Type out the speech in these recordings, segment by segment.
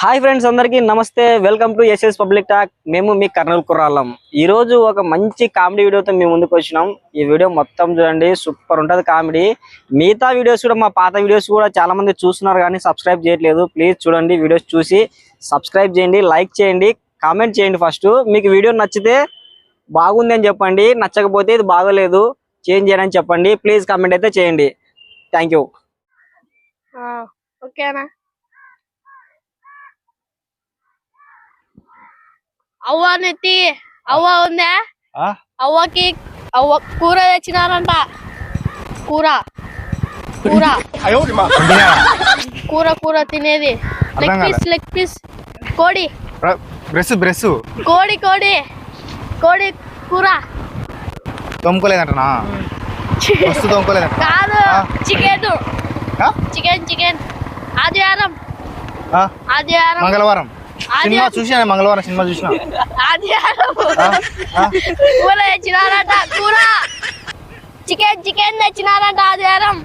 Hi friends అందరికీ నమస్తే. Welcome to SS public talk. మేము మీ కర్నూలు కుర్రాళ్ళం. ఈ రోజు ఒక మంచి కామెడీ వీడియోతో మేము ముందుకు వచ్చినాం. ఈ వీడియో మొత్తం చూడండి. సూపర్ ఉంటుంది కామెడీ. మిగతా వీడియోస్ కూడా మా పాత వీడియోస్ కూడా చాలా మంది చూస్తున్నారు కానీ సబ్స్క్రైబ్ చేయట్లేదు. ప్లీజ్ చూడండి వీడియోస్ చూసి సబ్స్క్రైబ్ చేయండి లైక్ చేయండి కామెంట్ చేయండి ఫస్ట్. మీకు వీడియో నచ్చితే బాగుంది అని చెప్పండి. నచ్చకపోతే ఇది బాగోలేదు. చేంజ్ చేయడానికి చెప్పండి. ప్లీజ్ కామెంట్ అయితే చేయండి. Thank you. ఓకేనా? అవ్వ నెత్తి అవ్వ ఉందా? ఆ? అవ్వకి అవ్వ కూర తెచ్చినారంట. కూర కూర. కూర కూర తినేది. లెగ్ పీస్ లెగ్ పీస్ కోడి. బ్రెస్ బ్రెస్ కోడి కోడి. కోడి కూర. తోముకోలేదంటనా? తోముకోలేదంట. కాదు. చికెన్? Chicken chicken. ఆదివారం? ఆదివారం. మంగళవారం. సినిమా చూసిన మంగళవారం సినిమా చూసిన? కూర తెచ్చినారంట కూర. చికెన్ చికెన్ తెచ్చినారంట ఆదివారం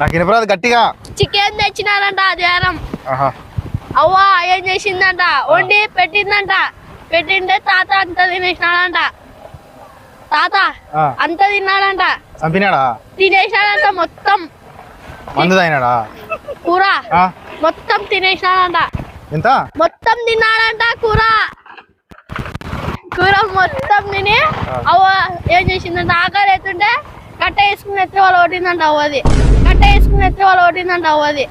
నాకు వినపరాదు గట్టిగా. చికెన్ తెచ్చినారంట ఆదివారం అవ్వ ఏం చేసిందంట? వండి పెట్టిందంట. పెట్టింటే తాత అంత తినేసినాడంట. తాత. అంత తిన్నాడంట. చంపినాడా? తినేసినాడంట మొత్తం. మందు తాగినాడా? కూర? మొత్తం తినేసినాడంట. ఎంత? మొత్తం తిన్నాడంట కూర. కూర మొత్తం తిని అవ్వ ఏం చేసిందంట ఆకలి ఎత్తుంటే కట్ట వేసుకుని ఎత్తి వాళ్ళు కొట్టిందంట అవ్వది. కట్ట వేసుకుని ఎత్తి వాళ్ళు కొట్టిందంట అవ్వది.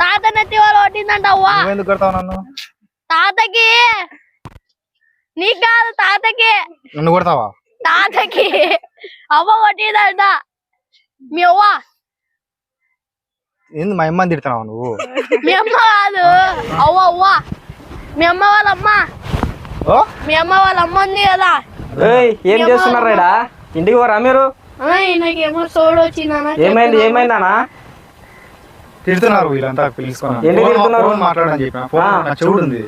తాత నెత్తి వాళ్ళు కొట్టిందంట అవ్వ. నువ్వెందుకు కొడతావు నన్ను? తాతకి. నీకు కాదు తాతకి. నన్ను కొడతావా? తాతకి. అవ్వ కొట్టిందంట. మీ అవ్వ. ఏంది మా అమ్మని తిడుతున్నావు నువ్వు. మీ అమ్మ కాదు. అవ్వ అవ్వ. మీ అమ్మ వాళ్ళ అమ్మ. ఓ? మీ అమ్మ వాళ్ళ అమ్మ ఉంది కదా. ఏయ్ ఏం చేస్తున్నారు రా? ఇంటికి పోరా మీరు? నాకేమో సోడు వచ్చిందన్న ఏమైంది ఏమైందనా తిడుతున్నారు వీళ్ళంతా ఎందుకు తిడుతున్నారు? ఫోన్ మాట్లాడని చెప్పిన. ఫోన్ ఆ. నా చెవుడు ఉంది.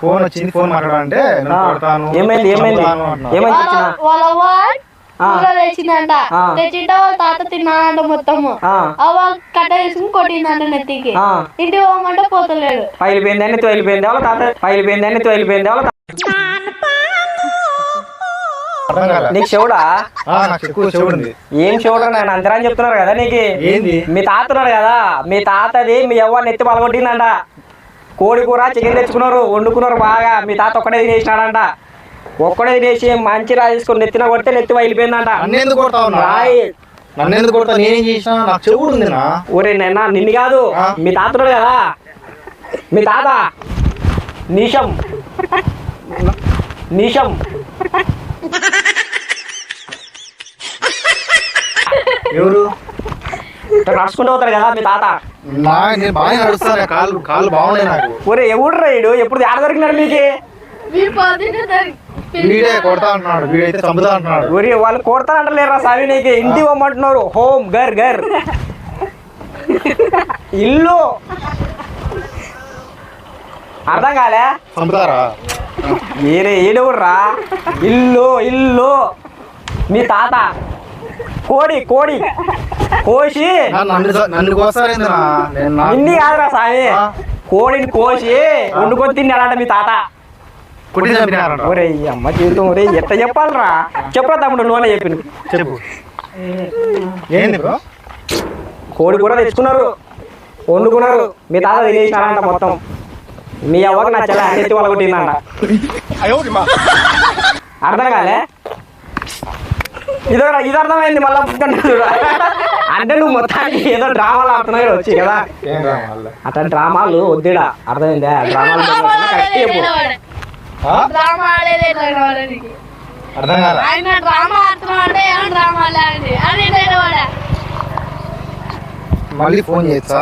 ఫోన్ వచ్చింది ఫోన్ మాట్లాడాలంటే నేను ఆ, కొడతాను. ఏమైంది ఏమైంది? చంపుతాను అంటున్నావు. ఏమైంది వాళ్ళ తెచ్చినా? వాళ్ళ అవ్వ. ఆ. కూర తెచ్చిందంట. తెచ్చింటే వాళ్ళ తాత తిన్నాడంట మొత్తము. అవ్వ కట్ట తీసుకుని కొట్టిందంట నెత్తికి. ఆ. ఇంటికి పోమంటే పోతలేడు. పగిలిపోయింది అని తోలిపోయింది వాళ్ళ తాత? పగిలిపోయింది అని తోలిపోయింది వాళ్ళ నీకు చెవుడా? ఏం చెవుడా నేను అందరూ అని చెప్తున్నారు కదా నీకు? ఏంది? మీ తాత ఉన్నాడు కదా. మీ తాతది మీ అవ్వ నెత్తి పలగొట్టిందంట. కోడి కూర చికెన్ తెచ్చుకున్నారు వండుకున్నారు బాగా. మీ తాత ఒక్కడే తినేసినాడంట. ఒక్కడే తినేసి మంచి రా తీసుకొని నెత్తిన కొడితే నెత్తి పగిలిపోయిందంట నన్ను ఎందుకు కొడతావు నా? రాయి. నన్ను ఎందుకు కొడతావు నేనేం చేసినా నాకు చెవుడు ఉంది నా ఒరే నైనా నిన్ను కాదు? మీ తాత ఉన్నాడు కదా? మీ తాత? నిషం. నిషం. ఎవరు? నడుచుకుంటూ పోతారు కదా మీ తాత. నా నేను బాగా నడుస్తాను కాళ్ళు కాళ్ళు బాగున్నాయి నాకు. ఒరే ఎవడు రైడు ఎప్పుడు ఆడ దొరికినాడు మీకు? వీడే కొడతా అంటున్నాడు వీడైతే చంపుతా అంటున్నాడు ఒరే వాళ్ళు కొడతానంటలేరా సామి నీకు. ఇంటి పోమంటున్నారు హోమ్ గర్ గర్. ఇల్లు. అర్థం కాలే? చంపుతారా? ఏరే ఏడెవర్రా ఇల్లు ఇల్లు. మీ తాత. కోడి కోడి. కోసి. నన్ను నన్ను ఇన్ని కాదురా సామి. కోడిని కోసి వండుకొని తిన్నాడంట మీ తాత. కొట్టి చంపినారంట ఒరే అమ్మ జీవితం ఒరే ఎట్ట చెప్పాలరా? చెప్పరా తమ్ముడు నువ్వనే చెప్పింది చెప్పు. ఏంది బ్రో? కోడి కూర తెచ్చుకున్నారు. వండుకున్నారు. మీ తాత తినేసినాడంట మొత్తం. మీ అవ్వకు నా చెల్ల ఎత్తి వాళ్ళ కొట్టిందంట. అర్థం కాలే? ఇదో ఇది అర్థమైంది మళ్ళా అంటే నువ్వు మొత్తానికి ఏదో డ్రామాలు ఆడుతున్నావు వచ్చి కదా? అట్లా డ్రామాలు? వద్దుడా అర్థమైందా? డ్రామాలు కరెక్ట్ చెప్పు? డ్రామా ఆడేది ఎట్లా వాడడానికి అర్థం కాదా ఆయన డ్రామా ఆడుతున్నాడే ఏమో డ్రామా ఆడేది. అది ఎట్లా వాడా? మళ్ళీ ఫోన్ చేస్తా.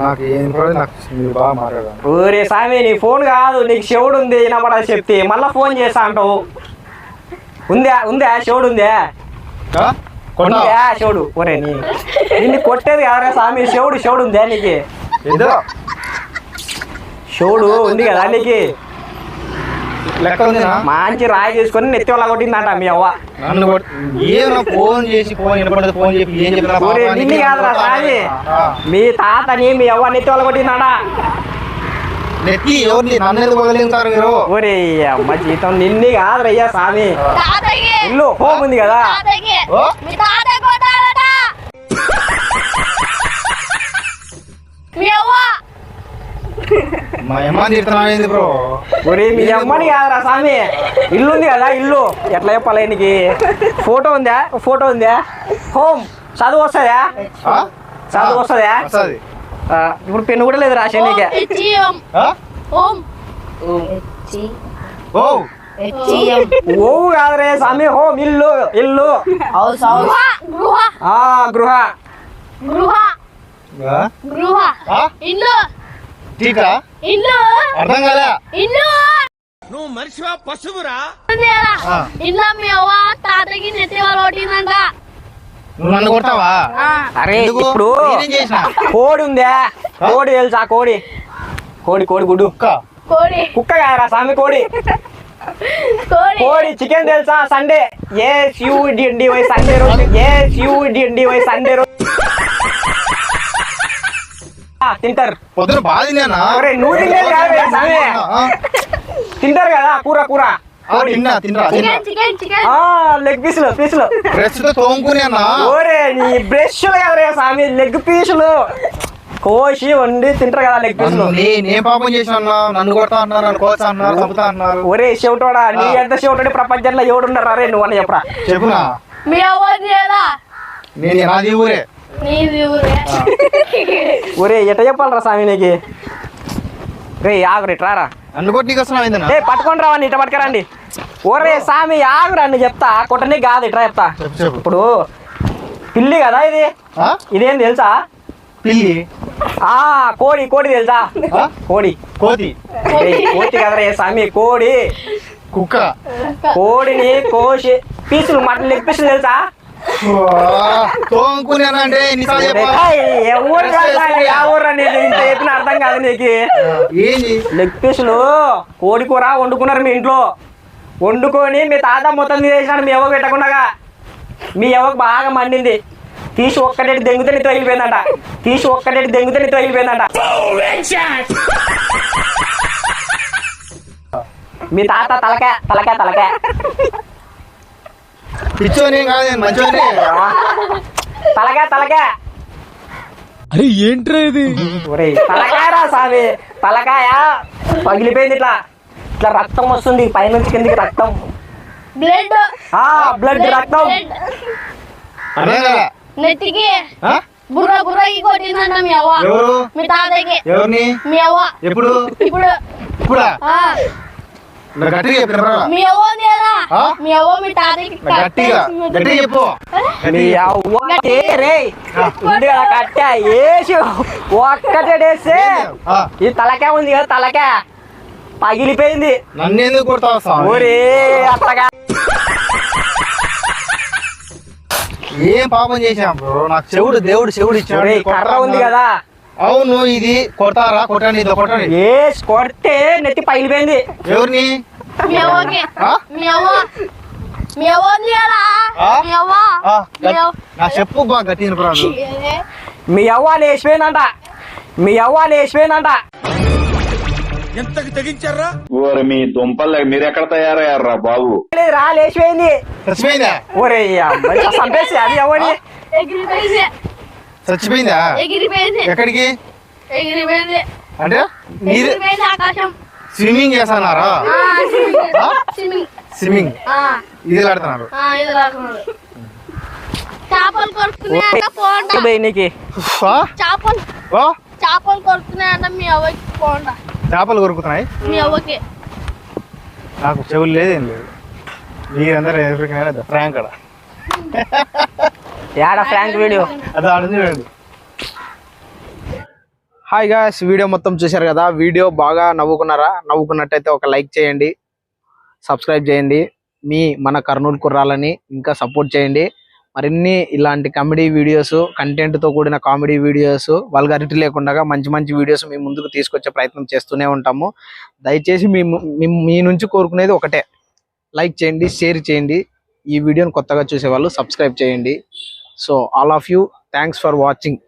నాకు ఏం కూడా నాకు మీరు బాగా మాట్లాడాను ఊరే సామి నీ ఫోన్ కాదు నీకు శివుడు ఉంది వినపడా చెప్తే. మళ్ళా ఫోన్ చేస్తా అంటావు. ఉందా ఉందా శివుడు ఉందా? కొట్టా ఉందా శివుడు? ఒరే నీ నిన్ను కొట్టేది కాదురా స్వామి శివుడు శివుడు ఉందా నీకు? ఏదో శివుడు ఉంది కదా నీకు? లెక్క ఉందినా మంచి రాయి చేసుకొని నెత్తి వల్ల కొట్టిందంట మీ అవ్వ. నన్ను ఫోన్ చేసి ఫోన్ వినపడదు ఫోన్ చెప్పి ఏం చెప్పినా ఊరే పాపానికి నిన్ను కాదురా సామి ఆ. మీ తాతని మీ అవ్వ నెత్తి వాళ్ళ కొట్టిందాడా నెత్తి ఎవరిని? నన్ను ఎందుకు పగలింటారు మీరు? ఒరే అమ్మ జీతం నిన్ని కాదురయ్యా స్వామి. తాతయ్యకి ఇల్లు హోమ్ ఉంది కదా. తాతయ్యకి ఓ? మీ తాతయ్య కొట్టాలట. మీ అవ్వ. మా బ్రో? ఒరే మీ అమ్మని కాదురా స్వామి ఇల్లు ఉంది కదా ఇల్లు. ఎట్లా చెప్పాలి నీకు ఫోటో ఉందా? ఫోటో ఉందా? హోమ్. చదువు వస్తుందా? చదువు వస్తుందా? ఇప్పుడు పెన్ను కూడా లేదు రాసే నీకే? ఓం కాదురే స్వామి హోమ్ ఇల్లు ఇల్లు. గృహ గృహ. గృహ? ఇల్లు. టీకా? ఇల్లు అర్థం కాలే? ఇల్లు నువ్వు మనిషివా పశువురా. ఇల్లు మీ అవ్వ తాతకి నెత్తి వాళ్ళు కొట్టిందంట. నువ్వు నన్ను కొడతావా. అరే ఎందుకు? ఇప్పుడు నేనేం చేసిన? కోడి ఉందా కోడి తెలుసా? కోడి. కోడి కోడి గుడ్డు. కుక్క. కోడి. కుక్క కాదురా స్వామి కోడి. కోడి. కోడి చికెన్ తెలుసా? సండే. ఏ డి సండే రోజు? ఏ డి సండే రోజు? తింటారు. పొద్దున బాగా తిన్నానా? నువ్వు తినేది కాదు తింటారు కదా కూర కూర. ఆ, తిన్నా తిన్నా తిన్నా. చికెన్ చికెన్ చికెన్ ఆ లెగ్ పీసులు పీసులు డ్రెస్తో తోముకుని అన్నా? ఓరే నీ బ్రష్లు కదరే స్వామి లెగ్ పీసులు కోసి వండి తింటారు కదా లెగ్ పీసులు నేను పాపం చేసిన అన్నా? నన్ను కొడతా అన్నారు నన్ను కోచా అన్నారు చంపుతా అన్నారు. ఒరే చెవిటోడా నీ ఎంత చెవిటోడి ప్రపంచంలో ఎవడున్నారు రే నువ్వు అని చెప్పరా. చెప్పునా మీ అవ్వది లేదా నేను నీది ఊరే ఒరే ఎట చెప్పాలరా స్వామి నీకు? రే ఆగురే రారా. నన్ను కొట్టి వస్తున్నావు ఏ పట్టుకొని రావండి ఇట పట్టుకురండి. ఒరే స్వామి ఆగురా అని చెప్తా. కొట్టని కాదు ఇట్లా చెప్తా. ఇప్పుడు పిల్లి కదా ఇది? ఆ? ఇదేం తెలుసా? పిల్లి. ఆ కోడి కోడి తెలుసా? ఆ? కోడి. కోతి. ఏయ్, కోతి కదరా స్వామి కోడి. కుక్క. కోడిని కోసి పీసులు మటన్ లెగ్ పీసులు తెలుసా? తోముకుని అన్నా అంటే ఎన్నిసార్లు చెప్పా ఏయ్, ఎవరు కాదురా, ఏ ఊరు అనేది ఇంత చెప్పిన అర్థం కాదు నీకు. లెగ్ పీసులు కోడి కూర వండుకున్నారు మీ ఇంట్లో. వండుకొని మీ తాత మొత్తం తీసేసినాడు మీ ఎవరు పెట్టకుండా మీ ఎవరికి బాగా మండింది. తీసి ఒక్కటి దెంగితే నీతో వెళ్ళిపోయిందంట తీసి ఒక్కటి దెంగితే నీతో వెళ్ళిపోయిందంట మీ తాత తలకే తలకే తలకే. పిచ్చోని కాదు నేను మంచోని. తలకే తలకే అరే ఏంట్రా ఇది? ఒరేయ్ తలకాయ రా స్వామి తలకాయ పగిలిపోయింది ఇట్లా. ఇట్లా రక్తం వస్తుంది పైనుంచి కిందికి రక్తం. బ్లడ్. ఆ బ్లడ్ రక్తం. నెత్తికి? బుర్ర బుర్రకి కొట్టిందంట మీ అవ్వ. ఎవరు? మీ తాతయ్యకి. ఎవరిని? మీ అవ్వ. ఎప్పుడు? ఇప్పుడు. ఇప్పుడా? ఆ, నా గట్టిగా చెప్పిన పర్వాలా? మీ అవ్వ ఉంది కదా? ఆ? మీ అవ్వ మీ తాతయ్యకి నా గట్టిగా గట్టిగా చెప్పు. మీ అవ్వ ఏ రేయ్ ఉంది కదా కట్ట వేసి ఒక్కటేస్తే ఆ, ఈ తలకాయ ఉంది కదా తలకాయ పగిలిపోయింది. నన్ను ఎందుకు కొడతావు స్వామి? ఒరే అత్తగా ఏం పాపం చేశాం బ్రో? నాకు చెవుడు దేవుడు చెవుడు ఇచ్చాడు. కర్ర ఉంది కదా. అవును ఇది కొడతారా? కొట్టండి ఇదో కొట్టండి. వేసి కొడితే నెత్తి పగిలిపోయింది. ఎవరిని? మీ అవ్వకి ఆ? మీ అవ్వ మీ అవ్వ ఉంది కదా? మీ అవ్వ మీ అవ్వ నా చెప్పు మీ అవ్వ లేచిపోయిందంట మీ అవ్వ లేచిపోయిందంట ఎంతకు తెగించారా? ఓరి మీ దుంపలు మీరెక్కడ తయారయ్యారా బాబు? రా లేచిపోయింది చచ్చిపోయిందా? చంపేసి అది ఎవరి ఎక్కడికి? అంటే? మీరు ఆకాశం. స్విమ్మింగ్ చేస్తున్నారా? స్విమ్మింగ్. ఇది ఆడుతున్నారు. చేపలు కొడుతున్నాయంట? చేపలు. కొడుతున్నాయంట మీ అవ్వకి చేపలు కొరుకుతున్నాయి? మీ అవ్వకి. నాకు చెవులు లేదేం లేదు. మీరందరూ ఫ్రాంక్ అక్కడ. యాడ ఫ్రాంక్ వీడియో? అది చూడండి. హాయ్ గాయస్ వీడియో మొత్తం చూశారు కదా? వీడియో బాగా నవ్వుకున్నారా? నవ్వుకున్నట్టయితే ఒక లైక్ చేయండి. సబ్స్క్రైబ్ చేయండి. మీ మన కర్నూలు కుర్రాలని ఇంకా సపోర్ట్ చేయండి. మరిన్ని ఇలాంటి కామెడీ వీడియోస్తో కూడిన కామెడీ వీడియోస్ వల్గారిటీ లేకుండా మంచి మంచి వీడియోస్ మీ ముందుకు తీసుకొచ్చే ప్రయత్నం చేస్తూనే ఉంటాము. దయచేసి మీ మీ- నుంచి కోరుకునేది ఒకటే. లైక్ చేయండి షేర్ చేయండి. ఈ వీడియోని కొత్తగా చూసేవాళ్ళు సబ్స్క్రైబ్ చేయండి. So all of you thanks for watching